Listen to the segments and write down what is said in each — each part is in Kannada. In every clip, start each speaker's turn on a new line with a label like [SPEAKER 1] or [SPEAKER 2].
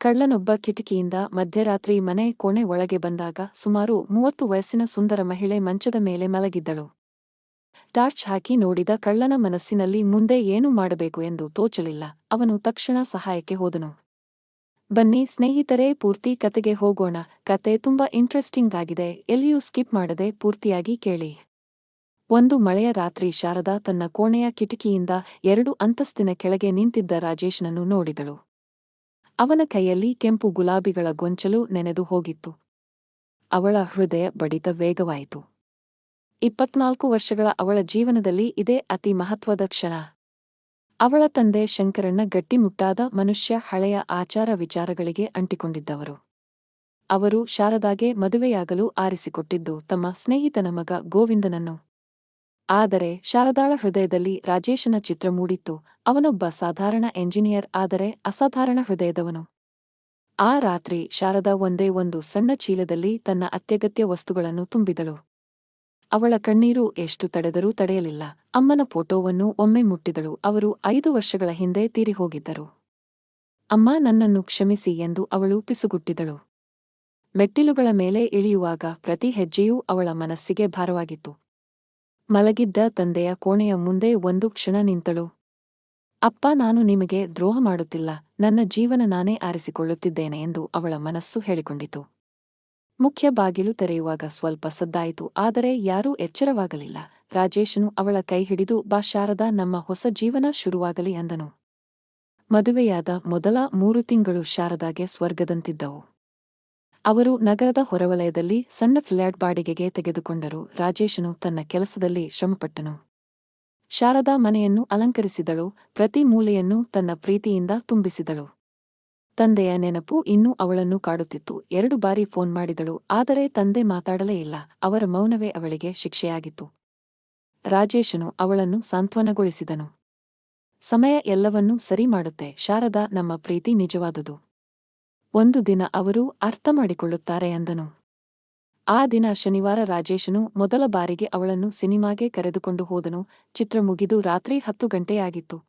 [SPEAKER 1] ಕಳ್ಳನೊಬ್ಬ ಕಿಟಕಿಯಿಂದ ಮಧ್ಯರಾತ್ರಿ ಮನೆ ಕೋಣೆ ಒಳಗೆ ಬಂದಾಗ ಸುಮಾರು ಮೂವತ್ತು ವಯಸ್ಸಿನ ಸುಂದರ ಮಹಿಳೆ ಮಂಚದ ಮೇಲೆ ಮಲಗಿದ್ದಳು. ಟಾರ್ಚ್ ಹಾಕಿ ನೋಡಿದ ಕಳ್ಳನ ಮನಸ್ಸಿನಲ್ಲಿ ಮುಂದೆ ಏನು ಮಾಡಬೇಕು ಎಂದು ತೋಚಲಿಲ್ಲ. ಅವನು ತಕ್ಷಣ ಸಹಾಯಕ್ಕೆ ಹೋದನು. ಬನ್ನಿ ಸ್ನೇಹಿತರೇ, ಪೂರ್ತಿ ಕತೆಗೆ ಹೋಗೋಣ. ಕತೆ ತುಂಬಾ ಇಂಟ್ರೆಸ್ಟಿಂಗ್ ಆಗಿದೆ. ಎಲ್ಲಿಯೂ ಸ್ಕಿಪ್ ಮಾಡದೆ ಪೂರ್ತಿಯಾಗಿ ಕೇಳಿ. ಒಂದು ಮಳೆಯ ರಾತ್ರಿ ಶಾರದಾ ತನ್ನ ಕೋಣೆಯ ಕಿಟಕಿಯಿಂದ ಎರಡು ಅಂತಸ್ತಿನ ಕೆಳಗೆ ನಿಂತಿದ್ದ ರಾಜೇಶ್ನನ್ನು ನೋಡಿದಳು. ಅವನ ಕೈಯಲ್ಲಿ ಕೆಂಪು ಗುಲಾಬಿಗಳ ಗೊಂಚಲು ನೆನೆದು ಹೋಗಿತ್ತು. ಅವಳ ಹೃದಯ ಬಡಿತ ವೇಗವಾಯಿತು. ಇಪ್ಪತ್ನಾಲ್ಕು ವರ್ಷಗಳ ಅವಳ ಜೀವನದಲ್ಲಿ ಇದೇ ಅತಿ ಮಹತ್ವದ ಕ್ಷಣ. ಅವಳ ತಂದೆ ಶಂಕರಣ್ಣ ಗಟ್ಟಿಮುಟ್ಟಾದ ಮನುಷ್ಯ ಹಳೆಯ ಆಚಾರ ವಿಚಾರಗಳಿಗೆ ಅಂಟಿಕೊಂಡಿದ್ದವರು. ಅವರು ಶಾರದಾಗೆ ಮದುವೆಯಾಗಲು ಆರಿಸಿಕೊಟ್ಟಿದ್ದು ತಮ್ಮ ಸ್ನೇಹಿತನ ಮಗ ಗೋವಿಂದನನ್ನು. ಆದರೆ ಶಾರದಾಳ ಹೃದಯದಲ್ಲಿ ರಾಜೇಶನ ಚಿತ್ರ ಮೂಡಿತ್ತು. ಅವನೊಬ್ಬ ಸಾಧಾರಣ ಎಂಜಿನಿಯರ್ ಆದರೆ ಅಸಾಧಾರಣ ಹೃದಯದವನು. ಆ ರಾತ್ರಿ ಶಾರದಾ ಒಂದೇ ಒಂದು ಸಣ್ಣ ಚೀಲದಲ್ಲಿ ತನ್ನ ಅತ್ಯಗತ್ಯ ವಸ್ತುಗಳನ್ನು ತುಂಬಿದಳು. ಅವಳ ಕಣ್ಣೀರು ಎಷ್ಟು ತಡೆದರೂ ತಡೆಯಲಿಲ್ಲ. ಅಮ್ಮನ ಫೋಟೋವನ್ನು ಒಮ್ಮೆ ಮುಟ್ಟಿದಳು. ಅವರು ಐದು ವರ್ಷಗಳ ಹಿಂದೆ ತೀರಿಹೋಗಿದ್ದರು. ಅಮ್ಮ ನನ್ನನ್ನು ಕ್ಷಮಿಸಿ ಎಂದು ಅವಳು ಪಿಸುಗುಟ್ಟಿದಳು. ಮೆಟ್ಟಿಲುಗಳ ಮೇಲೆ ಇಳಿಯುವಾಗ ಪ್ರತಿ ಹೆಜ್ಜೆಯೂ ಅವಳ ಮನಸ್ಸಿಗೆ ಭಾರವಾಗಿತ್ತು. ಮಲಗಿದ್ದ ತಂದೆಯ ಕೋಣೆಯ ಮುಂದೆ ಒಂದು ಕ್ಷಣ ನಿಂತಳು. ಅಪ್ಪ, ನಾನು ನಿಮಗೆ ದ್ರೋಹ ಮಾಡುತ್ತಿಲ್ಲ. ನನ್ನ ಜೀವನ ನಾನೇ ಆರಿಸಿಕೊಳ್ಳುತ್ತಿದ್ದೇನೆ ಎಂದು ಅವಳ ಮನಸ್ಸು ಹೇಳಿಕೊಂಡಿತು. ಮುಖ್ಯ ಬಾಗಿಲು ತೆರೆಯುವಾಗ ಸ್ವಲ್ಪ ಸದ್ದಾಯಿತು, ಆದರೆ ಯಾರೂ ಎಚ್ಚರವಾಗಲಿಲ್ಲ. ರಾಜೇಶನು ಅವಳ ಕೈ ಹಿಡಿದು, ಬಾ ಶಾರದಾ, ನಮ್ಮ ಹೊಸ ಜೀವನ ಶುರುವಾಗಲಿ ಅಂದನು. ಮದುವೆಯಾದ ಮೊದಲ ಮೂರು ತಿಂಗಳು ಶಾರದಾಗೆ ಸ್ವರ್ಗದಂತಿದ್ದವು. ಅವರು ನಗರದ ಹೊರವಲಯದಲ್ಲಿ ಸಣ್ಣ ಫ್ಲ್ಯಾಟ್ ಬಾಡಿಗೆಗೆ ತೆಗೆದುಕೊಂಡರು. ರಾಜೇಶನು ತನ್ನ ಕೆಲಸದಲ್ಲಿ ಶ್ರಮಪಟ್ಟನು. ಶಾರದಾ ಮನೆಯನ್ನು ಅಲಂಕರಿಸಿದಳು. ಪ್ರತಿ ಮೂಲೆಯನ್ನು ತನ್ನ ಪ್ರೀತಿಯಿಂದ ತುಂಬಿಸಿದಳು. ತಂದೆಯ ನೆನಪು ಇನ್ನೂ ಅವಳನ್ನು ಕಾಡುತ್ತಿತ್ತು. ಎರಡು ಬಾರಿ ಫೋನ್ ಮಾಡಿದಳು, ಆದರೆ ತಂದೆ ಮಾತಾಡಲೇ ಇಲ್ಲ. ಅವರ ಮೌನವೇ ಅವಳಿಗೆ ಶಿಕ್ಷೆಯಾಗಿತ್ತು. ರಾಜೇಶನು ಅವಳನ್ನು ಸಾಂತ್ವನಗೊಳಿಸಿದನು. ಸಮಯ ಎಲ್ಲವನ್ನೂ ಸರಿ ಮಾಡುತ್ತೆ. ಶಾರದಾ, ನಮ್ಮ ಪ್ರೀತಿ ನಿಜವಾದುದು. ಒಂದು ದಿನ ಅವರು ಅರ್ಥ ಮಾಡಿಕೊಳ್ಳುತ್ತಾರೆ ಅಂದನು. ಆ ದಿನ ಶನಿವಾರ ರಾಜೇಶನು ಮೊದಲ ಬಾರಿಗೆ ಅವಳನ್ನು ಸಿನಿಮಾಗೆ ಕರೆದುಕೊಂಡು ಹೋದನು. ಚಿತ್ರ ಮುಗಿದು ರಾತ್ರಿ ಹತ್ತು ಗಂಟೆಯಾಗಿತ್ತು.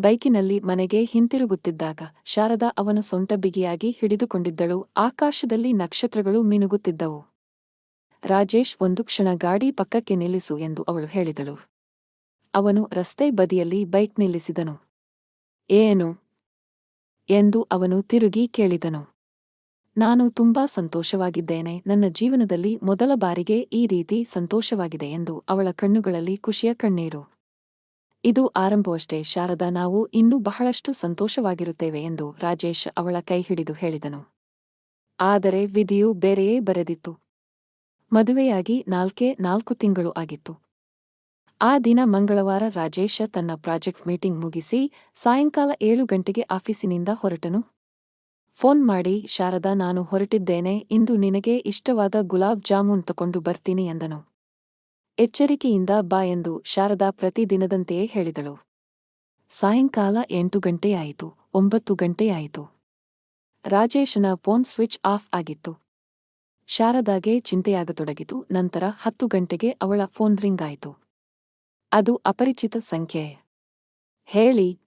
[SPEAKER 1] ಬೈಕಿನಲ್ಲಿ ಮನೆಗೆ ಹಿಂತಿರುಗುತ್ತಿದ್ದಾಗ ಶಾರದಾ ಅವನ ಸೊಂಟ ಬಿಗಿಯಾಗಿ ಹಿಡಿದುಕೊಂಡಿದ್ದಳು. ಆಕಾಶದಲ್ಲಿ ನಕ್ಷತ್ರಗಳು ಮಿನುಗುತ್ತಿದ್ದವು. ರಾಜೇಶ್ ಒಂದು ಕ್ಷಣ ಗಾಡಿ ಪಕ್ಕಕ್ಕೆ ನಿಲ್ಲಿಸು ಎಂದು ಅವಳು ಹೇಳಿದಳು. ಅವನು ರಸ್ತೆ ಬದಿಯಲ್ಲಿ ಬೈಕ್ ನಿಲ್ಲಿಸಿದನು. ಏನು? ಎಂದು ಅವನು ತಿರುಗಿ ಕೇಳಿದನು. ನಾನು ತುಂಬಾ ಸಂತೋಷವಾಗಿದ್ದೇನೆ. ನನ್ನ ಜೀವನದಲ್ಲಿ ಮೊದಲ ಬಾರಿಗೆ ಈ ರೀತಿ ಸಂತೋಷವಾಗಿದೆ ಎಂದು ಅವಳ ಕಣ್ಣುಗಳಲ್ಲಿ ಖುಷಿಯ ಕಣ್ಣೀರು. ಇದು ಆರಂಭವಷ್ಟೇ. ಶಾರದಾ, ನಾವು ಇನ್ನೂ ಬಹಳಷ್ಟು ಸಂತೋಷವಾಗಿರುತ್ತೇವೆ ಎಂದು ರಾಜೇಶ್ ಅವಳ ಕೈ ಹಿಡಿದು ಹೇಳಿದನು. ಆದರೆ ವಿಧಿಯು ಬೇರೆಯೇ ಬರೆದಿತ್ತು. ಮದುವೆಯಾಗಿ ನಾಲ್ಕೇ ನಾಲ್ಕು ತಿಂಗಳು ಆಗಿತ್ತು. ಆ ದಿನ ಮಂಗಳವಾರ ರಾಜೇಶ ತನ್ನ ಪ್ರಾಜೆಕ್ಟ್ ಮೀಟಿಂಗ್ ಮುಗಿಸಿ ಸಾಯಂಕಾಲ ಏಳು ಗಂಟೆಗೆ ಆಫೀಸಿನಿಂದ ಹೊರಟನು. ಫೋನ್ ಮಾಡಿ, ಶಾರದಾ, ನಾನು ಹೊರಟಿದ್ದೇನೆ. ಇಂದು ನಿನಗೆ ಇಷ್ಟವಾದ ಗುಲಾಬ್ ಜಾಮೂನ್ ತಕೊಂಡು ಬರ್ತೀನಿ ಎಂದನು. ಎಚ್ಚರಿಕೆಯಿಂದ ಬಾ ಎಂದು ಶಾರದಾ ಪ್ರತಿದಿನದಂತೆಯೇ ಹೇಳಿದಳು. ಸಾಯಂಕಾಲ ಎಂಟು ಗಂಟೆಯಾಯಿತು ಒಂಬತ್ತು ಗಂಟೆಯಾಯಿತು ರಾಜೇಶನ ಫೋನ್ ಸ್ವಿಚ್ ಆಫ್ ಆಗಿತ್ತು. ಶಾರದಾಗೆ ಚಿಂತೆಯಾಗತೊಡಗಿತು. ನಂತರ ಹತ್ತು ಗಂಟೆಗೆ ಅವಳ ಫೋನ್ ರಿಂಗ್ ಆಯಿತು. ಅದು ಅಪರಿಚಿತ ಸಂಖ್ಯೆ. ಹೇಳಿ.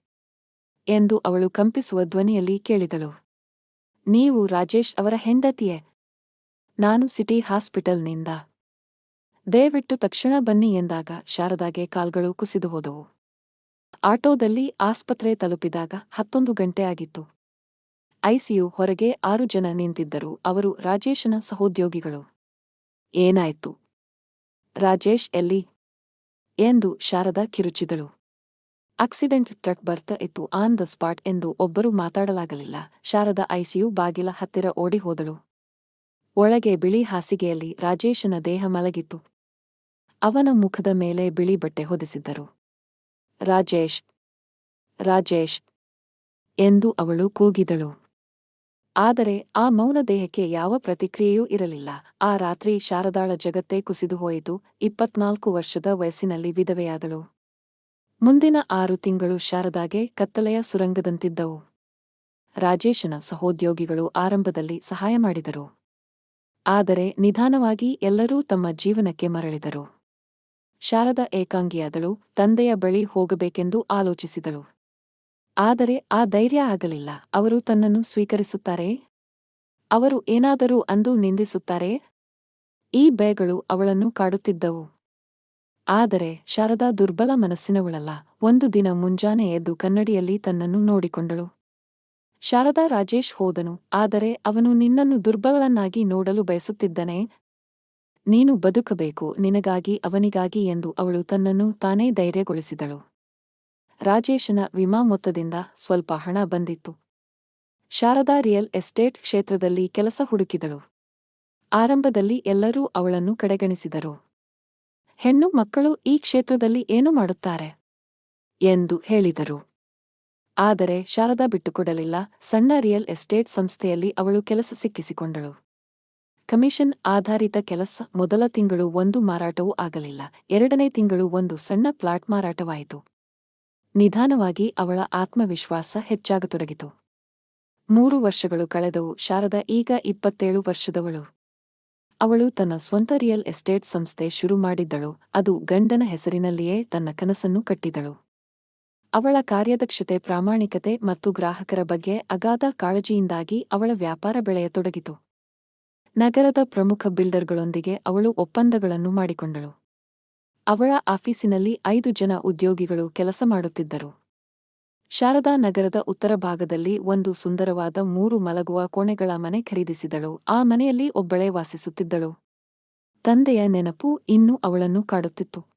[SPEAKER 1] ಎಂದು ಅವಳು ಕಂಪಿಸುವ ಧ್ವನಿಯಲ್ಲಿ ಕೇಳಿದಳು. ನೀವು ರಾಜೇಶ್ ಅವರ ಹೆಂಡತಿಯೇ? ನಾನು ಸಿಟಿ ಹಾಸ್ಪಿಟಲ್ನಿಂದ. ದಯವಿಟ್ಟು ತಕ್ಷಣ ಬನ್ನಿ ಎಂದಾಗ ಶಾರದಾಗೆ ಕಾಲ್ಗಳು ಕುಸಿದು ಹೋದವು. ಆಟೋದಲ್ಲಿ ಆಸ್ಪತ್ರೆ ತಲುಪಿದಾಗ ಹತ್ತೊಂದು ಗಂಟೆ ಆಗಿತ್ತು. ಐಸಿಯು ಹೊರಗೆ ಆರು ಜನ ನಿಂತಿದ್ದರು. ಅವರು ರಾಜೇಶನ ಸಹೋದ್ಯೋಗಿಗಳು. ಏನಾಯ್ತು? ರಾಜೇಶ್ ಎಲ್ಲಿ? ಎಂದು ಶಾರದಾ ಕಿರುಚಿದಳು. ಆಕ್ಸಿಡೆಂಟ್ ಟ್ರಕ್ ಬರ್ತಾ ಇತ್ತು. ಆನ್ ದ ಸ್ಪಾಟ್ ಎಂದು ಒಬ್ಬರು ಮಾತಾಡಲಾಗಲಿಲ್ಲ. ಶಾರದಾ ಐಸಿಯು ಬಾಗಿಲ ಹತ್ತಿರ ಓಡಿ ಹೋದಳು. ಒಳಗೆ ಬಿಳಿ ಹಾಸಿಗೆಯಲ್ಲಿ ರಾಜೇಶನ ದೇಹ ಮಲಗಿತ್ತು. ಅವನ ಮುಖದ ಮೇಲೆ ಬಿಳಿ ಬಟ್ಟೆ ಹೊದಿಸಿದ್ದರು. ರಾಜೇಶ್! ರಾಜೇಶ್! ಎಂದು ಅವಳು ಕೂಗಿದಳು. ಆದರೆ ಆ ಮೌನ ದೇಹಕ್ಕೆ ಯಾವ ಪ್ರತಿಕ್ರಿಯೆಯೂ ಇರಲಿಲ್ಲ. ಆ ರಾತ್ರಿ ಶಾರದಾಳ ಜಗತ್ತೇ ಕುಸಿದು ಹೋಯಿತು. ಇಪ್ಪತ್ನಾಲ್ಕು ವರ್ಷದ ವಯಸ್ಸಿನಲ್ಲಿ ವಿಧವೆಯಾದಳು. ಮುಂದಿನ ಆರು ತಿಂಗಳು ಶಾರದಾಗೆ ಕತ್ತಲೆಯ ಸುರಂಗದಂತಿದ್ದವು. ರಾಜೇಶನ ಸಹೋದ್ಯೋಗಿಗಳು ಆರಂಭದಲ್ಲಿ ಸಹಾಯ ಮಾಡಿದರು. ಆದರೆ ನಿಧಾನವಾಗಿ ಎಲ್ಲರೂ ತಮ್ಮ ಜೀವನಕ್ಕೆ ಮರಳಿದರು. ಶಾರದ ಏಕಾಂಗಿಯಾದಳು. ತಂದೆಯ ಬಳಿ ಹೋಗಬೇಕೆಂದು ಆಲೋಚಿಸಿದಳು. ಆದರೆ ಆ ಧೈರ್ಯ ಆಗಲಿಲ್ಲ. ಅವರು ತನ್ನನ್ನು ಸ್ವೀಕರಿಸುತ್ತಾರೆ. ಅವರು ಏನಾದರೂ ಅಂದು ನಿಂದಿಸುತ್ತಾರೆ. ಈ ಭಯಗಳು ಅವಳನ್ನು ಕಾಡುತ್ತಿದ್ದವು. ಆದರೆ ಶಾರದಾ ದುರ್ಬಲ ಮನಸ್ಸಿನವಳಲ್ಲ. ಒಂದು ದಿನ ಮುಂಜಾನೆ ಎದ್ದು ಕನ್ನಡಿಯಲ್ಲಿ ತನ್ನನ್ನು ನೋಡಿಕೊಂಡಳು. ಶಾರದಾ ರಾಜೇಶ್ ಹೋದನು. ಆದರೆ ಅವನು ನಿನ್ನನ್ನು ದುರ್ಬಲನನ್ನಾಗಿ ನೋಡಲು ಬಯಸುತ್ತಿದ್ದನೆ. ನೀನು ಬದುಕಬೇಕು. ನಿನಗಾಗಿ ಅವನಿಗಾಗಿ ಎಂದು ಅವಳು ತನ್ನನ್ನು ತಾನೇ ಧೈರ್ಯಗೊಳಿಸಿದಳು. ರಾಜೇಶನ ವಿಮಾ ಮೊತ್ತದಿಂದ ಸ್ವಲ್ಪ ಹಣ ಬಂದಿತ್ತು. ಶಾರದಾ ರಿಯಲ್ ಎಸ್ಟೇಟ್ ಕ್ಷೇತ್ರದಲ್ಲಿ ಕೆಲಸ ಹುಡುಕಿದಳು. ಆರಂಭದಲ್ಲಿ ಎಲ್ಲರೂ ಅವಳನ್ನು ಕಡೆಗಣಿಸಿದರು. ಹೆಣ್ಣು ಮಕ್ಕಳು ಈ ಕ್ಷೇತ್ರದಲ್ಲಿ ಏನು ಮಾಡುತ್ತಾರೆ? ಎಂದು ಹೇಳಿದರು. ಆದರೆ ಶಾರದಾ ಬಿಟ್ಟುಕೊಡಲಿಲ್ಲ. ಸಣ್ಣ ರಿಯಲ್ ಎಸ್ಟೇಟ್ ಸಂಸ್ಥೆಯಲ್ಲಿ ಅವಳು ಕೆಲಸ ಸಿಕ್ಕಿಸಿಕೊಂಡಳು. ಕಮಿಷನ್ ಆಧಾರಿತ ಕೆಲಸ ಮೊದಲ ತಿಂಗಳು ಒಂದು ಮಾರಾಟವೂ ಆಗಲಿಲ್ಲ. ಎರಡನೇ ತಿಂಗಳು ಒಂದು ಸಣ್ಣ ಪ್ಲಾಟ್ ಮಾರಾಟವಾಯಿತು. ನಿಧಾನವಾಗಿ ಅವಳ ಆತ್ಮವಿಶ್ವಾಸ ಹೆಚ್ಚಾಗತೊಡಗಿತು. ಮೂರು ವರ್ಷಗಳು ಕಳೆದವು, ಶಾರದಾ ಈಗ ಇಪ್ಪತ್ತೇಳು ವರ್ಷದವಳು. ಅವಳು ತನ್ನ ಸ್ವಂತ ರಿಯಲ್ ಎಸ್ಟೇಟ್ ಸಂಸ್ಥೆ ಶುರು ಮಾಡಿದ್ದಳು, ಅದು ಗಂಡನ ಹೆಸರಿನಲ್ಲಿಯೇ ತನ್ನ ಕನಸನ್ನು ಕಟ್ಟಿದಳು. ಅವಳ ಕಾರ್ಯದಕ್ಷತೆ, ಪ್ರಾಮಾಣಿಕತೆ ಮತ್ತು ಗ್ರಾಹಕರ ಬಗ್ಗೆ ಅಗಾಧ ಕಾಳಜಿಯಿಂದಾಗಿ ಅವಳ ವ್ಯಾಪಾರ ಬೆಳೆಯತೊಡಗಿತು. ನಗರದ ಪ್ರಮುಖ ಬಿಲ್ಡರ್ಗಳೊಂದಿಗೆ ಅವಳು ಒಪ್ಪಂದಗಳನ್ನು ಮಾಡಿಕೊಂಡಳು. ಅವಳ ಆಫೀಸಿನಲ್ಲಿ ಐದು ಜನ ಉದ್ಯೋಗಿಗಳು ಕೆಲಸ ಮಾಡುತ್ತಿದ್ದರು. ಶಾರದಾ ನಗರದ ಉತ್ತರ ಭಾಗದಲ್ಲಿ ಒಂದು ಸುಂದರವಾದ ಮೂರು ಮಲಗುವ ಕೋಣೆಗಳ ಮನೆ ಖರೀದಿಸಿದಳು. ಆ ಮನೆಯಲ್ಲಿ ಒಬ್ಬಳೇ ವಾಸಿಸುತ್ತಿದ್ದಳು. ತಂದೆಯ ನೆನಪು ಇನ್ನೂ ಅವಳನ್ನು ಕಾಡುತ್ತಿತ್ತು.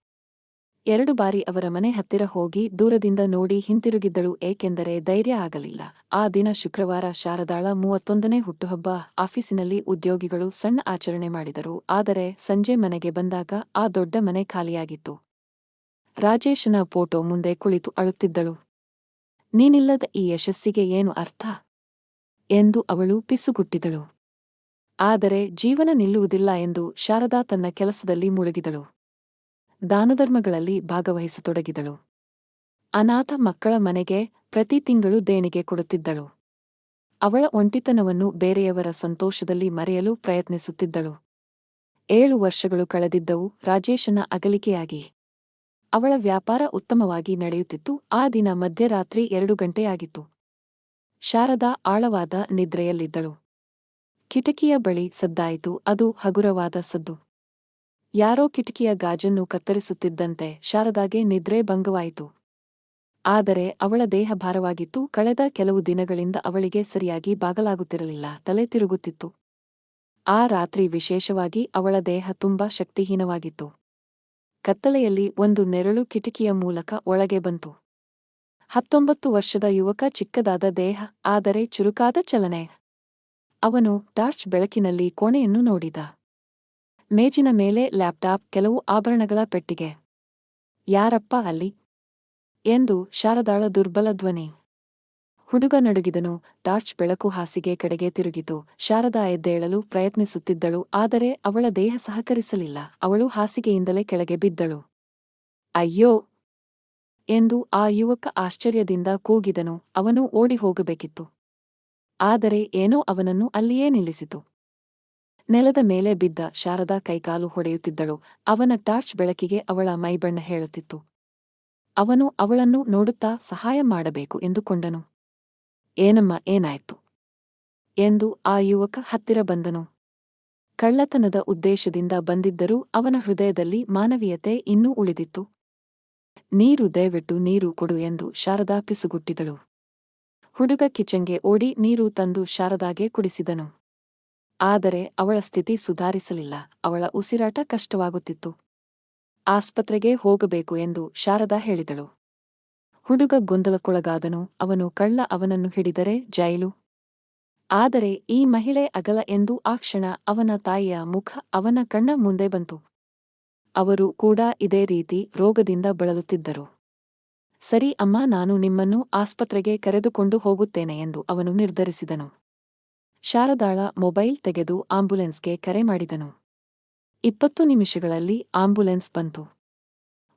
[SPEAKER 1] ಎರಡು ಬಾರಿ ಅವರ ಮನೆ ಹತ್ತಿರ ಹೋಗಿ ದೂರದಿಂದ ನೋಡಿ ಹಿಂತಿರುಗಿದ್ದಳು, ಏಕೆಂದರೆ ಧೈರ್ಯ ಆಗಲಿಲ್ಲ. ಆ ದಿನ ಶುಕ್ರವಾರ ಶಾರದಾಳ ಮೂವತ್ತೊಂದನೇ ಹುಟ್ಟುಹಬ್ಬ. ಆಫೀಸಿನಲ್ಲಿ ಉದ್ಯೋಗಿಗಳು ಸಣ್ಣ ಆಚರಣೆ ಮಾಡಿದರು, ಆದರೆ ಸಂಜೆ ಮನೆಗೆ ಬಂದಾಗ ಆ ದೊಡ್ಡ ಮನೆ ಖಾಲಿಯಾಗಿತ್ತು. ರಾಜೇಶನ ಫೋಟೋ ಮುಂದೆ ಕುಳಿತು ಅಳುತ್ತಿದ್ದಳು. ನೀನಿಲ್ಲದ ಈ ಯಶಸ್ಸಿಗೆ ಏನು ಅರ್ಥ ಎಂದು ಅವಳು ಪಿಸುಗುಟ್ಟಿದಳು. ಆದರೆ ಜೀವನ ನಿಲ್ಲುವುದಿಲ್ಲ ಎಂದು ಶಾರದಾ ತನ್ನ ಕೆಲಸದಲ್ಲಿ ಮುಳುಗಿದಳು. ದಾನಧರ್ಮಗಳಲ್ಲಿ ಭಾಗವಹಿಸತೊಡಗಿದಳು. ಅನಾಥ ಮಕ್ಕಳ ಮನೆಗೆ ಪ್ರತಿ ತಿಂಗಳು ದೇಣಿಗೆ ಕೊಡುತ್ತಿದ್ದಳು. ಅವಳ ಒಂಟಿತನವನ್ನು ಬೇರೆಯವರ ಸಂತೋಷದಲ್ಲಿ ಮರೆಯಲು ಪ್ರಯತ್ನಿಸುತ್ತಿದ್ದಳು. ಏಳು ವರ್ಷಗಳು ಕಳೆದಿದ್ದವು, ರಾಜೇಶನ ಅಗಲಿಕೆಯಾಗಿ. ಅವಳ ವ್ಯಾಪಾರ ಉತ್ತಮವಾಗಿ ನಡೆಯುತ್ತಿತ್ತು, ಆ ದಿನ ಮಧ್ಯರಾತ್ರಿ ಎರಡು ಗಂಟೆಯಾಗಿತ್ತು. ಶಾರದಾ ಆಳವಾದ ನಿದ್ರೆಯಲ್ಲಿದ್ದಳು. ಕಿಟಕಿಯ ಬಳಿ ಸದ್ದಾಯಿತು, ಅದು ಹಗುರವಾದ ಸದ್ದು. ಯಾರೋ ಕಿಟಕಿಯ ಗಾಜನ್ನು ಕತ್ತರಿಸುತ್ತಿದ್ದಂತೆ ಶಾರದಾಗೆ ನಿದ್ರೆ ಭಂಗವಾಯಿತು. ಆದರೆ ಅವಳ ದೇಹ ಭಾರವಾಗಿತ್ತು. ಕಳೆದ ಕೆಲವು ದಿನಗಳಿಂದ ಅವಳಿಗೆ ಸರಿಯಾಗಿ ಬಾಗಲಾಗುತ್ತಿರಲಿಲ್ಲ. ತಲೆ ತಿರುಗುತ್ತಿತ್ತು. ಆ ರಾತ್ರಿ ವಿಶೇಷವಾಗಿ ಅವಳ ದೇಹ ತುಂಬಾ ಶಕ್ತಿಹೀನವಾಗಿತ್ತು. ಕತ್ತಲೆಯಲ್ಲಿ ಒಂದು ನೆರಳು ಕಿಟಕಿಯ ಮೂಲಕ ಒಳಗೆ ಬಂತು. ಹತ್ತೊಂಬತ್ತು ವರ್ಷದ ಯುವಕ ಚಿಕ್ಕದಾದ ದೇಹ, ಆದರೆ ಚುರುಕಾದ ಚಲನೆ. ಅವನು ಟಾರ್ಚ್ ಬೆಳಕಿನಲ್ಲಿ ಕೋಣೆಯನ್ನು ನೋಡಿದ. ಮೇಜಿನ ಮೇಲೆ ಲ್ಯಾಪ್ಟಾಪ್ ಕೆಲವು ಆಭರಣಗಳ ಪೆಟ್ಟಿಗೆ. ಯಾರಪ್ಪ ಅಲ್ಲಿ? ಎಂದು ಶಾರದಾಳ ದುರ್ಬಲ ಧ್ವನಿ. ಹುಡುಗ ನಡುಗಿದನು, ಟಾರ್ಚ್ ಬೆಳಕು ಹಾಸಿಗೆ ಕಡೆಗೆ ತಿರುಗಿತು. ಶಾರದಾ ಎದ್ದೇಳಲು ಪ್ರಯತ್ನಿಸುತ್ತಿದ್ದಳು, ಆದರೆ ಅವಳ ದೇಹ ಸಹಕರಿಸಲಿಲ್ಲ. ಅವಳು ಹಾಸಿಗೆಯಿಂದಲೇ ಕೆಳಗೆ ಬಿದ್ದಳು. ಅಯ್ಯೋ! ಎಂದು ಆ ಯುವಕ ಆಶ್ಚರ್ಯದಿಂದ ಕೂಗಿದನು. ಅವನು ಓಡಿ ಹೋಗಬೇಕಿತ್ತು. ಆದರೆ ಏನೋ ಅವನನ್ನು ಅಲ್ಲಿಯೇ ನಿಲ್ಲಿಸಿತು. ನೆಲದ ಮೇಲೆ ಬಿದ್ದ ಶಾರದಾ ಕೈಕಾಲು ಹೊಡೆಯುತ್ತಿದ್ದಳು. ಅವನ ಟಾರ್ಚ್ ಬೆಳಕಿಗೆ ಅವಳ ಮೈಬಣ್ಣ ಹೇಳುತ್ತಿತ್ತು. ಅವನು ಅವಳನ್ನು ನೋಡುತ್ತಾ ಸಹಾಯ ಮಾಡಬೇಕು ಎಂದುಕೊಂಡನು. ಏನಮ್ಮ, ಏನಾಯ್ತು? ಎಂದು ಆ ಯುವಕ ಹತ್ತಿರ ಬಂದನು. ಕಳ್ಳತನದ ಉದ್ದೇಶದಿಂದ ಬಂದಿದ್ದರೂ ಅವನ ಹೃದಯದಲ್ಲಿ ಮಾನವೀಯತೆ ಇನ್ನೂ ಉಳಿದಿತ್ತು. ನೀರು ದಯವಿಟ್ಟು ನೀರು ಕೊಡು ಎಂದು ಶಾರದಾ ಪಿಸುಗುಟ್ಟಿದಳು. ಹುಡುಗ ಕಿಚನ್ಗೆ ಓಡಿ ನೀರು ತಂದು ಶಾರದಾಗೆ ಕುಡಿಸಿದನು. ಆದರೆ ಅವಳ ಸ್ಥಿತಿ ಸುಧಾರಿಸಲಿಲ್ಲ. ಅವಳ ಉಸಿರಾಟ ಕಷ್ಟವಾಗುತ್ತಿತ್ತು. ಆಸ್ಪತ್ರೆಗೆ ಹೋಗಬೇಕು ಎಂದು ಶಾರದಾ ಹೇಳಿದಳು. ಹುಡುಗ ಗೊಂದಲಕ್ಕೊಳಗಾದನು. ಅವನು ಕಳ್ಳ ಅವನನ್ನು ಹಿಡಿದರೆ ಜೈಲು. ಆದರೆ ಈ ಮಹಿಳೆ ಅಗಲ ಎಂದು ಆ ಕ್ಷಣ ಅವನ ತಾಯಿಯ ಮುಖ ಅವನ ಕಣ್ಣ ಮುಂದೆ ಬಂತು. ಅವರು ಕೂಡ ಇದೇ ರೀತಿ ರೋಗದಿಂದ ಬಳಲುತ್ತಿದ್ದರು. ಸರಿ ಅಮ್ಮ, ನಾನು ನಿಮ್ಮನ್ನು ಆಸ್ಪತ್ರೆಗೆ ಕರೆದುಕೊಂಡು ಹೋಗುತ್ತೇನೆ ಎಂದು ಅವನು ನಿರ್ಧರಿಸಿದನು. ಶಾರದಾಳ ಮೊಬೈಲ್ ತೆಗೆದು ಆಂಬ್ಯುಲೆನ್ಸ್ಗೆ ಕರೆ ಮಾಡಿದನು. ಇಪ್ಪತ್ತು ನಿಮಿಷಗಳಲ್ಲಿ ಆಂಬ್ಯುಲೆನ್ಸ್ ಬಂತು.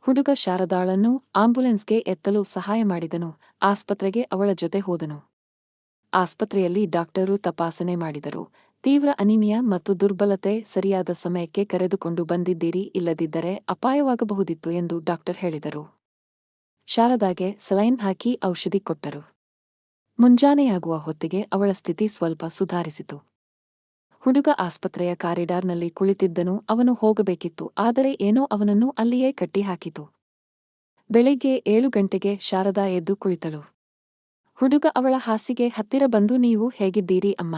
[SPEAKER 1] ಹುಡುಗ ಶಾರದಾಳನ್ನು ಆಂಬ್ಯುಲೆನ್ಸ್ಗೆ ಎತ್ತಲು ಸಹಾಯ ಮಾಡಿದನು. ಆಸ್ಪತ್ರೆಗೆ ಅವಳ ಜೊತೆ ಹೋದನು. ಆಸ್ಪತ್ರೆಯಲ್ಲಿ ಡಾಕ್ಟರು ತಪಾಸಣೆ ಮಾಡಿದರು. ತೀವ್ರ ಅನಿಮಿಯಾ ಮತ್ತು ದುರ್ಬಲತೆ ಸರಿಯಾದ ಸಮಯಕ್ಕೆ ಕರೆದುಕೊಂಡು ಬಂದಿದ್ದೀರಿ ಇಲ್ಲದಿದ್ದರೆ ಅಪಾಯವಾಗಬಹುದಿತ್ತು ಎಂದು ಡಾಕ್ಟರ್ ಹೇಳಿದರು. ಶಾರದಾಗೆ ಸಲೈನ್ ಹಾಕಿ ಔಷಧಿ ಕೊಟ್ಟರು. ಮುಂಜಾನೆಯಾಗುವ ಹೊತ್ತಿಗೆ ಅವಳ ಸ್ಥಿತಿ ಸ್ವಲ್ಪ ಸುಧಾರಿಸಿತು. ಹುಡುಗ ಆಸ್ಪತ್ರೆಯ ಕಾರಿಡಾರ್ನಲ್ಲಿ ಕುಳಿತಿದ್ದನು, ಅವನು ಹೋಗಬೇಕಿತ್ತು, ಆದರೆ ಏನೋ ಅವನನ್ನು ಅಲ್ಲಿಯೇ ಕಟ್ಟಿಹಾಕಿತು. ಬೆಳಿಗ್ಗೆ ಏಳು ಗಂಟೆಗೆ ಶಾರದಾ ಎದ್ದು ಕುಳಿತಳು. ಹುಡುಗ ಅವಳ ಹಾಸಿಗೆ ಹತ್ತಿರ ಬಂದು, ನೀವು ಹೇಗಿದ್ದೀರಿ ಅಮ್ಮ?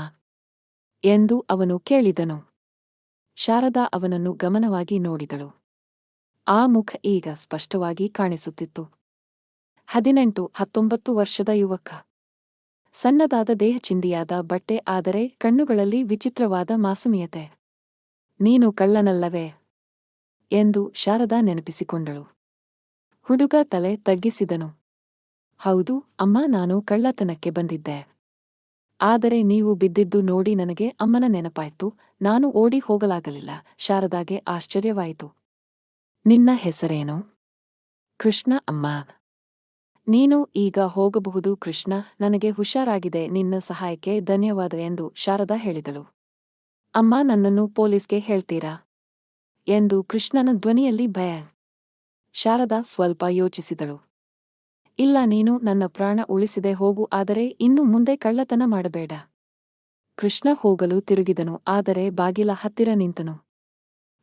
[SPEAKER 1] ಎಂದು ಅವನು ಕೇಳಿದನು. ಶಾರದಾ ಅವನನ್ನು ಗಮನವಾಗಿ ನೋಡಿದಳು. ಆ ಮುಖ ಈಗ ಸ್ಪಷ್ಟವಾಗಿ ಕಾಣಿಸುತ್ತಿತ್ತು. ಹದಿನೆಂಟು, ಹತ್ತೊಂಬತ್ತು ವರ್ಷದ ಯುವಕ. ಸಣ್ಣದಾದ ದೇಹ ಚಿಂದಿಯಾದ ಬಟ್ಟೆ ಆದರೆ ಕಣ್ಣುಗಳಲ್ಲಿ ವಿಚಿತ್ರವಾದ ಮಾಸುಮಿಯತೆ. ನೀನು ಕಳ್ಳನಲ್ಲವೇ? ಎಂದು ಶಾರದಾ ನೆನಪಿಸಿಕೊಂಡಳು. ಹುಡುಗ ತಲೆ ತಗ್ಗಿಸಿದನು. ಹೌದು, ಅಮ್ಮ, ನಾನು ಕಳ್ಳತನಕ್ಕೆ ಬಂದಿದ್ದೆ. ಆದರೆ ನೀವು ಬಿದ್ದಿದ್ದು ನೋಡಿ ನನಗೆ ಅಮ್ಮನ ನೆನಪಾಯ್ತು. ನಾನು ಓಡಿ ಹೋಗಲಾಗಲಿಲ್ಲ. ಶಾರದಾಗೆ ಆಶ್ಚರ್ಯವಾಯಿತು. ನಿನ್ನ ಹೆಸರೇನು? ಕೃಷ್ಣ, ಅಮ್ಮ. ನೀನು ಈಗ ಹೋಗಬಹುದು, ಕೃಷ್ಣ. ನನಗೆ ಹುಷಾರಾಗಿದೆ. ನಿನ್ನ ಸಹಾಯಕ್ಕೆ ಧನ್ಯವಾದ ಎಂದು ಶಾರದಾ ಹೇಳಿದಳು. ಅಮ್ಮ, ನನ್ನನ್ನು ಪೊಲೀಸ್ಗೆ ಹೇಳ್ತೀರಾ? ಎಂದು ಕೃಷ್ಣನ ಧ್ವನಿಯಲ್ಲಿ ಭಯ. ಶಾರದಾ ಸ್ವಲ್ಪ ಯೋಚಿಸಿದಳು. ಇಲ್ಲ, ನೀನು ನನ್ನ ಪ್ರಾಣ ಉಳಿಸಿದೆ, ಹೋಗು, ಆದರೆ ಇನ್ನು ಮುಂದೆ ಕಳ್ಳತನ ಮಾಡಬೇಡ. ಕೃಷ್ಣ ಹೋಗಲು ತಿರುಗಿದನು, ಆದರೆ ಬಾಗಿಲ ಹತ್ತಿರ ನಿಂತನು.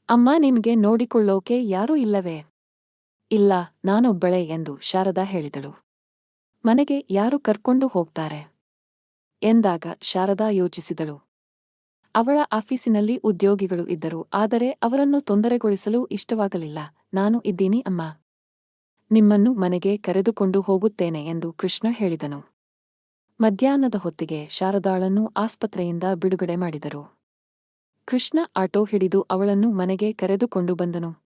[SPEAKER 1] ಅಮ್ಮ, ನಿಮಗೆ ನೋಡಿಕೊಳ್ಳೋಕೆ ಯಾರೂ ಇಲ್ಲವೇ? ಇಲ್ಲ ನಾನೊಬ್ಬಳೆ ಎಂದು ಶಾರದಾ ಹೇಳಿದಳು. ಮನೆಗೆ ಯಾರು ಕರ್ಕೊಂಡು ಹೋಗ್ತಾರೆ? ಎಂದಾಗ ಶಾರದಾ ಯೋಚಿಸಿದಳು. ಅವಳ ಆಫೀಸಿನಲ್ಲಿ ಉದ್ಯೋಗಿಗಳು ಇದ್ದರು, ಆದರೆ ಅವರನ್ನು ತೊಂದರೆಗೊಳಿಸಲು ಇಷ್ಟವಾಗಲಿಲ್ಲ. ನಾನು ಇದ್ದೀನಿ, ಅಮ್ಮ. ನಿಮ್ಮನ್ನು ಮನೆಗೆ ಕರೆದುಕೊಂಡು ಹೋಗುತ್ತೇನೆ ಎಂದು ಕೃಷ್ಣ ಹೇಳಿದನು. ಮಧ್ಯಾಹ್ನದ ಹೊತ್ತಿಗೆ ಶಾರದಾಳನ್ನು ಆಸ್ಪತ್ರೆಯಿಂದ ಬಿಡುಗಡೆ ಮಾಡಿದರು. ಕೃಷ್ಣ ಆಟೋ ಹಿಡಿದು ಅವಳನ್ನು ಮನೆಗೆ ಕರೆದುಕೊಂಡು ಬಂದನು.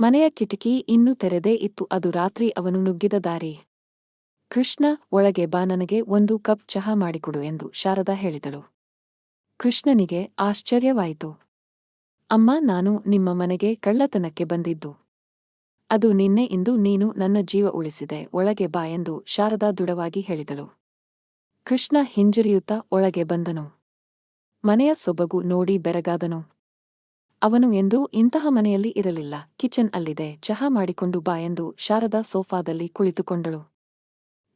[SPEAKER 1] ಮನೆಯ ಕಿಟಕಿ ಇನ್ನೂ ತೆರೆದೇ ಇತ್ತು, ಅದು ರಾತ್ರಿ ಅವನು ನುಗ್ಗಿದ ದಾರಿ. ಕೃಷ್ಣ, ಒಳಗೆ ಬಾ, ನನಗೆ ಒಂದು ಕಪ್ ಚಹಾ ಮಾಡಿಕೊಡು ಎಂದು ಶಾರದಾ ಹೇಳಿದಳು. ಕೃಷ್ಣನಿಗೆ ಆಶ್ಚರ್ಯವಾಯಿತು. ಅಮ್ಮ, ನಾನು ನಿಮ್ಮ ಮನೆಗೆ ಕಳ್ಳತನಕ್ಕೆ ಬಂದಿದ್ದು. ಅದು ನಿನ್ನೆ ಇಂದು ನೀನು ನನ್ನ ಜೀವ ಉಳಿಸಿದೆ, ಒಳಗೆ ಬಾ ಎಂದು ಶಾರದಾ ದೃಢವಾಗಿ ಹೇಳಿದಳು. ಕೃಷ್ಣ ಹಿಂಜರಿಯುತ್ತಾ ಒಳಗೆ ಬಂದನು. ಮನೆಯ ಸೊಬಗು ನೋಡಿ ಬೆರಗಾದನು. ಅವನು ಎಂದೂ ಇಂತಹ ಮನೆಯಲ್ಲಿ ಇರಲಿಲ್ಲ. ಕಿಚನ್ ಅಲ್ಲಿದೆ. ಚಹಾ ಮಾಡಿಕೊಂಡು ಬಾ ಎಂದು ಶಾರದಾ ಸೋಫಾದಲ್ಲಿ ಕುಳಿತುಕೊಂಡಳು.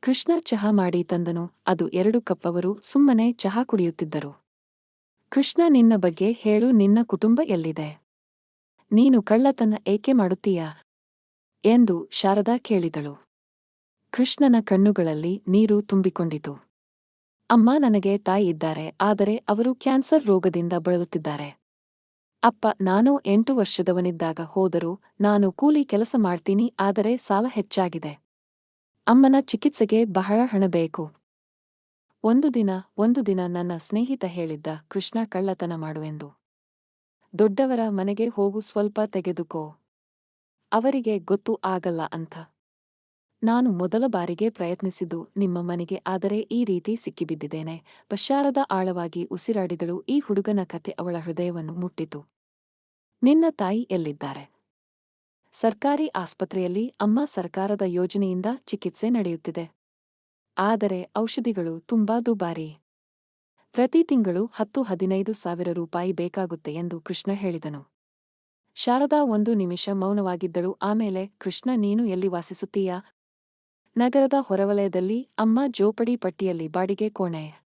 [SPEAKER 1] ಕೃಷ್ಣ ಚಹಾ ಮಾಡಿ ತಂದನು. ಅದು ಎರಡು ಕಪ್ಪವರು ಸುಮ್ಮನೆ ಚಹಾ ಕುಡಿಯುತ್ತಿದ್ದರು. ಕೃಷ್ಣ, ನಿನ್ನ ಬಗ್ಗೆ ಹೇಳು. ನಿನ್ನ ಕುಟುಂಬ ಎಲ್ಲಿದೆ? ನೀನು ಕಳ್ಳತನ ಏಕೆ ಮಾಡುತ್ತೀಯಾ? ಎಂದು ಶಾರದಾ ಕೇಳಿದಳು. ಕೃಷ್ಣನ ಕಣ್ಣುಗಳಲ್ಲಿ ನೀರು ತುಂಬಿಕೊಂಡಿತು. ಅಮ್ಮ ನನಗೆ ತಾಯಿ ಇದ್ದಾರೆ. ಆದರೆ ಅವರು ಕ್ಯಾನ್ಸರ್ ರೋಗದಿಂದ ಬಳಲುತ್ತಿದ್ದಾರೆ. ಅಪ್ಪ, ನಾನು ಎಂಟು ವರ್ಷದವನಿದ್ದಾಗ ಹೋದರೂ ನಾನು ಕೂಲಿ ಕೆಲಸ ಮಾಡ್ತೀನಿ, ಆದರೆ ಸಾಲ ಹೆಚ್ಚಾಗಿದೆ. ಅಮ್ಮನ ಚಿಕಿತ್ಸೆಗೆ ಬಹಳ ಹಣ ಬೇಕು. ಒಂದು ದಿನ ಒಂದು ದಿನ ನನ್ನ ಸ್ನೇಹಿತ ಹೇಳಿದ್ದ, ಕೃಷ್ಣ, ಕಳ್ಳತನ ಮಾಡುವೆಂದು ದೊಡ್ಡವರ ಮನೆಗೆ ಹೋಗು, ಸ್ವಲ್ಪ ತೆಗೆದುಕೋ. ಅವರಿಗೆ ಗೊತ್ತು ಆಗಲ್ಲ ಅಂತ. ನಾನು ಮೊದಲ ಬಾರಿಗೆ ಪ್ರಯತ್ನಿಸಿದ್ದು ನಿಮ್ಮ ಮನೆಗೆ, ಆದರೆ ಈ ರೀತಿ ಸಿಕ್ಕಿಬಿದ್ದಿದ್ದೇನೆ. ಬಶಾರದ ಆಳವಾಗಿ ಉಸಿರಾಡಿದಳು. ಈ ಹುಡುಗನ ಕತೆ ಅವಳ ಹೃದಯವನ್ನು ಮುಟ್ಟಿತು. ನಿನ್ನ ತಾಯಿ ಎಲ್ಲಿದ್ದಾರೆ? ಸರ್ಕಾರಿ ಆಸ್ಪತ್ರೆಯಲ್ಲಿ ಅಮ್ಮ ಸರ್ಕಾರದ ಯೋಜನೆಯಿಂದ ಚಿಕಿತ್ಸೆ ನಡೆಯುತ್ತಿದೆ. ಆದರೆ ಔಷಧಿಗಳು ತುಂಬಾ ದುಬಾರಿ. ಪ್ರತಿ ತಿಂಗಳು ಹತ್ತು ಹದಿನೈದು ಸಾವಿರ ರೂಪಾಯಿ ಬೇಕಾಗುತ್ತೆ ಎಂದು ಕೃಷ್ಣ ಹೇಳಿದನು. ಶಾರದಾ ಒಂದು ನಿಮಿಷ ಮೌನವಾಗಿದ್ದಳು. ಆಮೇಲೆ, ಕೃಷ್ಣ, ನೀನು ಎಲ್ಲಿ ವಾಸಿಸುತ್ತೀಯಾ? ನಗರದ ಹೊರವಲಯದಲ್ಲಿ ಅಮ್ಮ ಜೋಪಡಿ ಪಟ್ಟಿಯಲ್ಲಿ ಬಾಡಿಗೆ ಕೋಣೆ.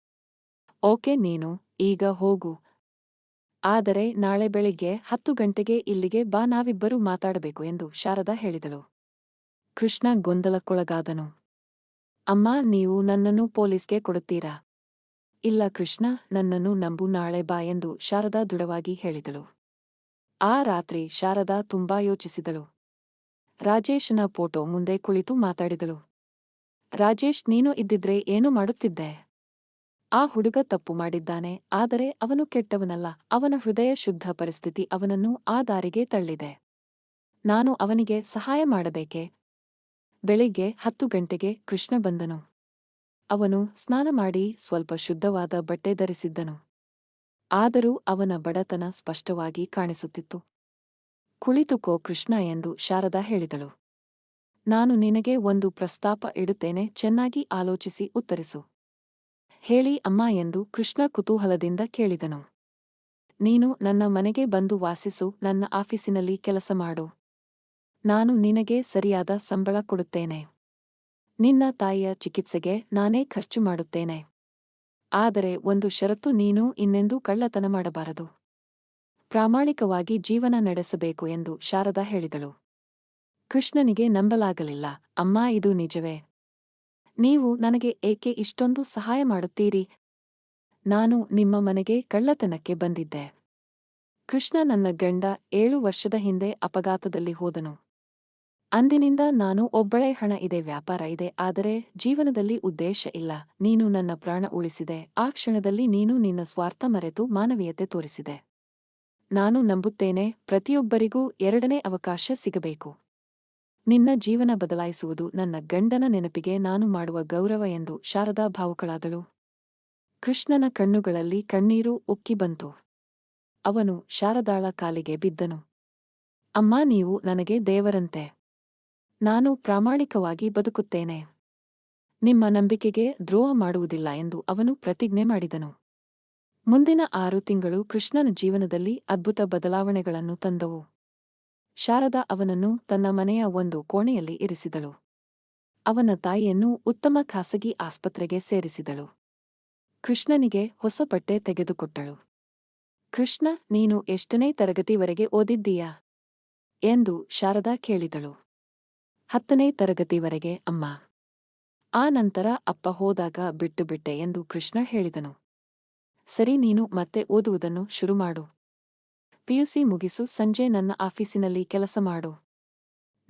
[SPEAKER 1] ಓಕೆ ನೀನು, ಈಗ ಹೋಗು. ಆದರೆ ನಾಳೆ ಬೆಳಿಗ್ಗೆ ಹತ್ತು ಗಂಟೆಗೆ ಇಲ್ಲಿಗೆ ಬಾ, ನಾವಿಬ್ಬರೂ ಮಾತಾಡಬೇಕು ಎಂದು ಶಾರದಾ ಹೇಳಿದಳು. ಕೃಷ್ಣ ಗೊಂದಲಕ್ಕೊಳಗಾದನು. ಅಮ್ಮ, ನೀವು ನನ್ನನ್ನು ಪೊಲೀಸ್ಗೆ ಕೊಡುತ್ತೀರಾ? ಇಲ್ಲ ಕೃಷ್ಣ, ನನ್ನನ್ನು ನಂಬು ನಾಳೆ ಬಾ ಎಂದು ಶಾರದಾ ದೃಢವಾಗಿ ಹೇಳಿದಳು. ಆ ರಾತ್ರಿ ಶಾರದಾ ತುಂಬಾ ಯೋಚಿಸಿದಳು. ರಾಜೇಶನ ಫೋಟೋ ಮುಂದೆ ಕುಳಿತು ಮಾತಾಡಿದಳು. ರಾಜೇಶ್, ನೀನು ಇದ್ದಿದ್ರೆ ಏನು ಮಾಡುತ್ತಿದ್ದೆ? ಆ ಹುಡುಗ ತಪ್ಪು ಮಾಡಿದ್ದಾನೆ, ಆದರೆ ಅವನು ಕೆಟ್ಟವನಲ್ಲ. ಅವನ ಹೃದಯ ಶುದ್ಧ ಪರಿಸ್ಥಿತಿ ಅವನನ್ನು ಆ ದಾರಿಗೆ ತಳ್ಳಿದೆ. ನಾನು ಅವನಿಗೆ ಸಹಾಯ ಮಾಡಬೇಕೆ? ಬೆಳಿಗ್ಗೆ ಹತ್ತು ಗಂಟೆಗೆ ಕೃಷ್ಣ ಬಂದನು. ಅವನು ಸ್ನಾನ ಮಾಡಿ ಸ್ವಲ್ಪ ಶುದ್ಧವಾದ ಬಟ್ಟೆ ಧರಿಸಿದ್ದನು. ಆದರೂ ಅವನ ಬಡತನ ಸ್ಪಷ್ಟವಾಗಿ ಕಾಣಿಸುತ್ತಿತ್ತು. ಕುಳಿತುಕೋ ಕೃಷ್ಣ ಎಂದು ಶಾರದಾ ಹೇಳಿದಳು. ನಾನು ನಿನಗೆ ಒಂದು ಪ್ರಸ್ತಾಪ ಇಡುತ್ತೇನೆ, ಚೆನ್ನಾಗಿ ಆಲೋಚಿಸಿ ಉತ್ತರಿಸು. ಹೇಳಿ, ಅಮ್ಮ ಎಂದು ಕೃಷ್ಣ ಕುತೂಹಲದಿಂದ ಕೇಳಿದನು. ನೀನು ನನ್ನ ಮನೆಗೆ ಬಂದು ವಾಸಿಸು, ನನ್ನ ಆಫೀಸಿನಲ್ಲಿ ಕೆಲಸ ಮಾಡು. ನಾನು ನಿನಗೆ ಸರಿಯಾದ ಸಂಬಳ ಕೊಡುತ್ತೇನೆ. ನಿನ್ನ ತಾಯಿಯ ಚಿಕಿತ್ಸೆಗೆ ನಾನೇ ಖರ್ಚು ಮಾಡುತ್ತೇನೆ. ಆದರೆ ಒಂದು ಷರತ್ತು ನೀನು ಇನ್ನೆಂದೂ ಕಳ್ಳತನ ಮಾಡಬಾರದು. ಪ್ರಾಮಾಣಿಕವಾಗಿ ಜೀವನ ನಡೆಸಬೇಕು ಎಂದು ಶಾರದಾ ಹೇಳಿದಳು. ಕೃಷ್ಣನಿಗೆ ನಂಬಲಾಗಲಿಲ್ಲ. ಅಮ್ಮ, ಇದು ನಿಜವೇ? ನೀವು ನನಗೆ ಏಕೆ ಇಷ್ಟೊಂದು ಸಹಾಯ ಮಾಡುತ್ತೀರಿ? ನಾನು ನಿಮ್ಮ ಮನೆಗೆ ಕಳ್ಳತನಕ್ಕೆ ಬಂದಿದ್ದೆ. ಕೃಷ್ಣ ನನ್ನ ಗಂಡ ಏಳು ವರ್ಷದ ಹಿಂದೆ ಅಪಘಾತದಲ್ಲಿ ಹೋದನು. ಅಂದಿನಿಂದ ನಾನು ಒಬ್ಬಳೇ ಹಣ ಇದೆ, ವ್ಯಾಪಾರ ಇದೆ, ಆದರೆ ಜೀವನದಲ್ಲಿ ಉದ್ದೇಶ ಇಲ್ಲ. ನೀನು ನನ್ನ ಪ್ರಾಣ ಉಳಿಸಿದೆ. ಆ ಕ್ಷಣದಲ್ಲಿ ನೀನು ನಿನ್ನ ಸ್ವಾರ್ಥ ಮರೆತು ಮಾನವೀಯತೆ ತೋರಿಸಿದೆ. ನಾನು ನಂಬುತ್ತೇನೆ, ಪ್ರತಿಯೊಬ್ಬರಿಗೂ ಎರಡನೇ ಅವಕಾಶ ಸಿಗಬೇಕು. ನಿನ್ನ ಜೀವನ ಬದಲಾಯಿಸುವುದು ನನ್ನ ಗಂಡನ ನೆನಪಿಗೆ ನಾನು ಮಾಡುವ ಗೌರವ ಎಂದು ಶಾರದಾ ಭಾವುಕಳಾದಳು. ಕೃಷ್ಣನ ಕಣ್ಣುಗಳಲ್ಲಿ ಕಣ್ಣೀರು ಉಕ್ಕಿ ಬಂತು. ಅವನು ಶಾರದಾಳ ಕಾಲಿಗೆ ಬಿದ್ದನು. ಅಮ್ಮ ನೀವು ನನಗೆ ದೇವರಂತೆ. ನಾನು ಪ್ರಾಮಾಣಿಕವಾಗಿ ಬದುಕುತ್ತೇನೆ. ನಿಮ್ಮ ನಂಬಿಕೆಗೆ ದ್ರೋಹ ಮಾಡುವುದಿಲ್ಲ ಎಂದು ಅವನು ಪ್ರತಿಜ್ಞೆ ಮಾಡಿದನು. ಮುಂದಿನ ಆರು ತಿಂಗಳು ಕೃಷ್ಣನ ಜೀವನದಲ್ಲಿ ಅದ್ಭುತ ಬದಲಾವಣೆಗಳನ್ನು ತಂದವು. ಶಾರದಾ ಅವನನ್ನು ತನ್ನ ಮನೆಯ ಒಂದು ಕೋಣೆಯಲ್ಲಿ ಇರಿಸಿದಳು. ಅವನ ತಾಯಿಯನ್ನು ಉತ್ತಮ ಖಾಸಗಿ ಆಸ್ಪತ್ರೆಗೆ ಸೇರಿಸಿದಳು. ಕೃಷ್ಣನಿಗೆ ಹೊಸ ಬಟ್ಟೆ ತೆಗೆದುಕೊಟ್ಟಳು. ಕೃಷ್ಣ, ನೀನು ಎಷ್ಟನೇ ತರಗತಿವರೆಗೆ ಓದಿದ್ದೀಯಾ? ಎಂದು ಶಾರದಾ ಕೇಳಿದಳು. ಹತ್ತನೇ ತರಗತಿವರೆಗೆ, ಅಮ್ಮ. ಆ ನಂತರ ಅಪ್ಪ ಹೋದಾಗ ಬಿಟ್ಟುಬಿಟ್ಟೆ ಎಂದು ಕೃಷ್ಣ ಹೇಳಿದನು. ಸರಿ, ನೀನು ಮತ್ತೆ ಓದುವುದನ್ನು ಶುರುಮಾಡು ಪಿಯುಸಿ ಮುಗಿಸು, ಸಂಜೆ ನನ್ನ ಆಫೀಸಿನಲ್ಲಿ ಕೆಲಸ ಮಾಡು.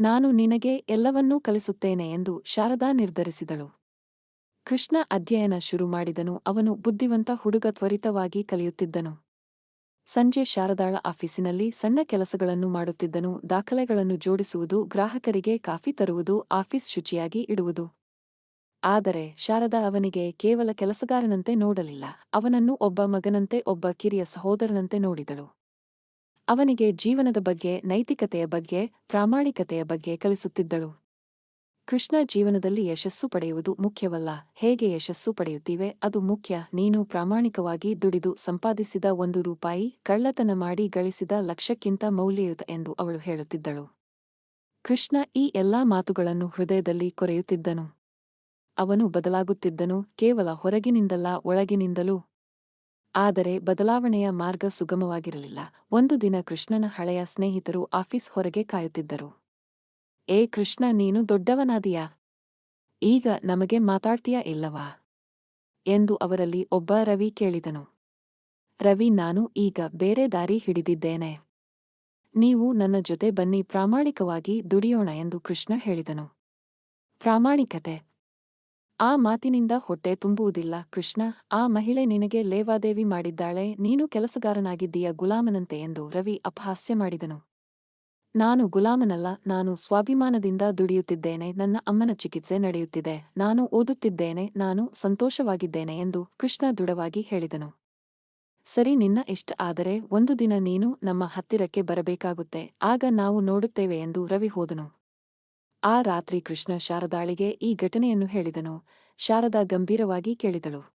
[SPEAKER 1] ನಾನು ನಿನಗೆ ಎಲ್ಲವನ್ನೂ ಕಲಿಸುತ್ತೇನೆ ಎಂದು ಶಾರದಾ ನಿರ್ಧರಿಸಿದಳು. ಕೃಷ್ಣ ಅಧ್ಯಯನ ಶುರು ಮಾಡಿದನು, ಅವನು ಬುದ್ಧಿವಂತ ಹುಡುಗ ತ್ವರಿತವಾಗಿ ಕಲಿಯುತ್ತಿದ್ದನು. ಸಂಜೆ ಶಾರದಾಳ ಆಫೀಸಿನಲ್ಲಿ ಸಣ್ಣ ಕೆಲಸಗಳನ್ನು ಮಾಡುತ್ತಿದ್ದನು, ದಾಖಲೆಗಳನ್ನು ಜೋಡಿಸುವುದು, ಗ್ರಾಹಕರಿಗೆ ಕಾಫಿ ತರುವುದು, ಆಫೀಸ್ ಶುಚಿಯಾಗಿ ಇಡುವುದು. ಆದರೆ ಶಾರದಾ ಅವನಿಗೆ ಕೇವಲ ಕೆಲಸಗಾರನಂತೆ ನೋಡಲಿಲ್ಲ, ಅವನನ್ನು ಒಬ್ಬ ಮಗನಂತೆ ಒಬ್ಬ ಕಿರಿಯ ಸಹೋದರನಂತೆ ನೋಡಿದಳು. ಅವನಿಗೆ ಜೀವನದ ಬಗ್ಗೆ, ನೈತಿಕತೆಯ ಬಗ್ಗೆ, ಪ್ರಾಮಾಣಿಕತೆಯ ಬಗ್ಗೆ ಕಲಿಸುತ್ತಿದ್ದಳು. ಕೃಷ್ಣ ಜೀವನದಲ್ಲಿ ಯಶಸ್ಸು ಪಡೆಯುವುದು ಮುಖ್ಯವಲ್ಲ. ಹೇಗೆ ಯಶಸ್ಸು ಪಡೆಯುತ್ತೀವೆ? ಅದು ಮುಖ್ಯ. ನೀನು ಪ್ರಾಮಾಣಿಕವಾಗಿ ದುಡಿದು ಸಂಪಾದಿಸಿದ ಒಂದು ರೂಪಾಯಿ, ಕಳ್ಳತನ ಮಾಡಿ ಗಳಿಸಿದ ಲಕ್ಷಕ್ಕಿಂತ ಮೌಲ್ಯಯುತ ಎಂದು ಅವಳು ಹೇಳುತ್ತಿದ್ದಳು. ಕೃಷ್ಣ ಈ ಎಲ್ಲಾ ಮಾತುಗಳನ್ನು ಹೃದಯದಲ್ಲಿ ಕೊರೆಯುತ್ತಿದ್ದನು. ಅವನು ಬದಲಾಗುತ್ತಿದ್ದನು. ಕೇವಲ ಹೊರಗಿನಿಂದಲ್ಲ, ಒಳಗಿನಿಂದಲೂ ಆದರೆ ಬದಲಾವಣೆಯ ಮಾರ್ಗ ಸುಗಮವಾಗಿರಲಿಲ್ಲ. ಒಂದು ದಿನ ಕೃಷ್ಣನ ಹಳೆಯ ಸ್ನೇಹಿತರು ಆಫೀಸ್ ಹೊರಗೆ ಕಾಯುತ್ತಿದ್ದರು. ಏ ಕೃಷ್ಣ, ನೀನು ದೊಡ್ಡವನಾದಿಯಾ? ಈಗ ನಮಗೆ ಮಾತಾಡ್ತೀಯಾ ಇಲ್ಲವಾ ಎಂದು ಅವರಲ್ಲಿ ಒಬ್ಬ ರವಿ ಕೇಳಿದನು. ರವಿ, ನಾನು ಈಗ ಬೇರೆ ದಾರಿ ಹಿಡಿದಿದ್ದೇನೆ. ನೀವು ನನ್ನ ಜೊತೆ ಬನ್ನಿ, ಪ್ರಾಮಾಣಿಕವಾಗಿ ದುಡಿಯೋಣ ಎಂದು ಕೃಷ್ಣ ಹೇಳಿದನು. ಪ್ರಾಮಾಣಿಕತೆ ಆ ಮಾತಿನಿಂದ ಹೊಟ್ಟೆ ತುಂಬುವುದಿಲ್ಲ. ಕೃಷ್ಣ, ಆ ಮಹಿಳೆ ನಿನಗೆ ಲೇವಾದೇವಿ ಮಾಡಿದ್ದಾಳೆ. ನೀನು ಕೆಲಸಗಾರನಾಗಿದ್ದೀಯ ಗುಲಾಮನಂತೆ ಎಂದು ರವಿ ಅಪಹಾಸ್ಯ ಮಾಡಿದನು. ನಾನು ಗುಲಾಮನಲ್ಲ, ನಾನು ಸ್ವಾಭಿಮಾನದಿಂದ ದುಡಿಯುತ್ತಿದ್ದೇನೆ. ನನ್ನ ಅಮ್ಮನ ಚಿಕಿತ್ಸೆ ನಡೆಯುತ್ತಿದೆ. ನಾನು ಓದುತ್ತಿದ್ದೇನೆ. ನಾನು ಸಂತೋಷವಾಗಿದ್ದೇನೆ ಎಂದು ಕೃಷ್ಣ ದೃಢವಾಗಿ ಹೇಳಿದನು. ಸರಿ, ನಿನ್ನ ಇಷ್ಟ ಆದರೆ ಒಂದು ದಿನ ನೀನು ನಮ್ಮ ಹತ್ತಿರಕ್ಕೆ ಬರಬೇಕಾಗುತ್ತೆ. ಆಗ ನಾವು ನೋಡುತ್ತೇವೆ ಎಂದು ರವಿ ಹೋದನು. ಆ ರಾತ್ರಿ ಕೃಷ್ಣ ಶಾರದಾಳಿಗೆ ಈ ಘಟನೆಯನ್ನು ಹೇಳಿದನು. ಶಾರದಾ ಗಂಭೀರವಾಗಿ ಕೇಳಿದಳು.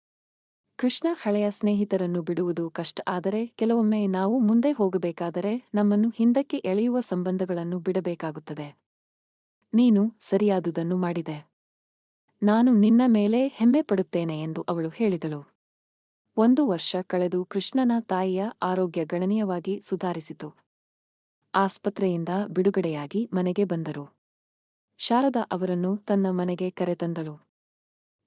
[SPEAKER 1] ಕೃಷ್ಣ ಹಳೆಯ ಸ್ನೇಹಿತರನ್ನು ಬಿಡುವುದು ಕಷ್ಟ ಆದರೆ ಕೆಲವೊಮ್ಮೆ ನಾವು ಮುಂದೆ ಹೋಗಬೇಕಾದರೆ ನಮ್ಮನ್ನು ಹಿಂದಕ್ಕೆ ಎಳೆಯುವ ಸಂಬಂಧಗಳನ್ನು ಬಿಡಬೇಕಾಗುತ್ತದೆ. ನೀನು ಸರಿಯಾದುದನ್ನು ಮಾಡಿದೆ. ನಾನು ನಿನ್ನ ಮೇಲೆ ಹೆಮ್ಮೆ ಪಡುತ್ತೇನೆ ಎಂದು ಅವಳು ಹೇಳಿದಳು. ಒಂದು ವರ್ಷ ಕಳೆದು ಕೃಷ್ಣನ ತಾಯಿಯ ಆರೋಗ್ಯ ಗಣನೀಯವಾಗಿ ಸುಧಾರಿಸಿತು. ಆಸ್ಪತ್ರೆಯಿಂದ ಬಿಡುಗಡೆಯಾಗಿ ಮನೆಗೆ ಬಂದರು. ಶಾರದಾ ಅವರನ್ನು ತನ್ನ ಮನೆಗೆ ಕರೆತಂದಳು.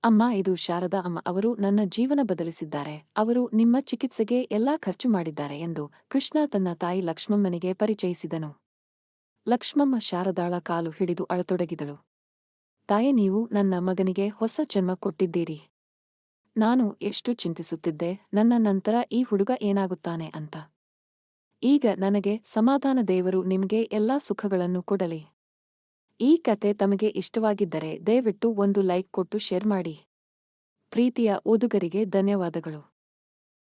[SPEAKER 1] ಅಮ್ಮ, ಇದು ಶಾರದಾ ಅಮ್ಮ, ಅವರು ನನ್ನ ಜೀವನ ಬದಲಿಸಿದ್ದಾರೆ. ಅವರು ನಿಮ್ಮ ಚಿಕಿತ್ಸೆಗೆ ಎಲ್ಲಾ ಖರ್ಚು ಮಾಡಿದ್ದಾರೆ ಎಂದು ಕೃಷ್ಣ ತನ್ನ ತಾಯಿ ಲಕ್ಷ್ಮಮ್ಮನಿಗೆ ಪರಿಚಯಿಸಿದನು. ಲಕ್ಷ್ಮಮ್ಮ ಶಾರದಾಳ ಕಾಲು ಹಿಡಿದು ಅಳತೊಡಗಿದಳು. ತಾಯಿ, ನೀವು ನನ್ನ ಮಗನಿಗೆ ಹೊಸ ಜನ್ಮ ಕೊಟ್ಟಿದ್ದೀರಿ. ನಾನು ಎಷ್ಟು ಚಿಂತಿಸುತ್ತಿದ್ದೆ, ನನ್ನ ನಂತರ ಈ ಹುಡುಗ ಏನಾಗುತ್ತಾನೆ ಅಂತ. ಈಗ ನನಗೆ ಸಮಾಧಾನ ದೇವರು ನಿಮಗೆ ಎಲ್ಲಾ ಸುಖಗಳನ್ನು ಕೊಡಲಿ. ಈ ಕತೆ ತಮಗೆ ಇಷ್ಟವಾಗಿದ್ದರೆ ದಯವಿಟ್ಟು ಒಂದು ಲೈಕ್ ಕೊಟ್ಟು ಶೇರ್ ಮಾಡಿ. ಪ್ರೀತಿಯ ಓದುಗರಿಗೆ ಧನ್ಯವಾದಗಳು.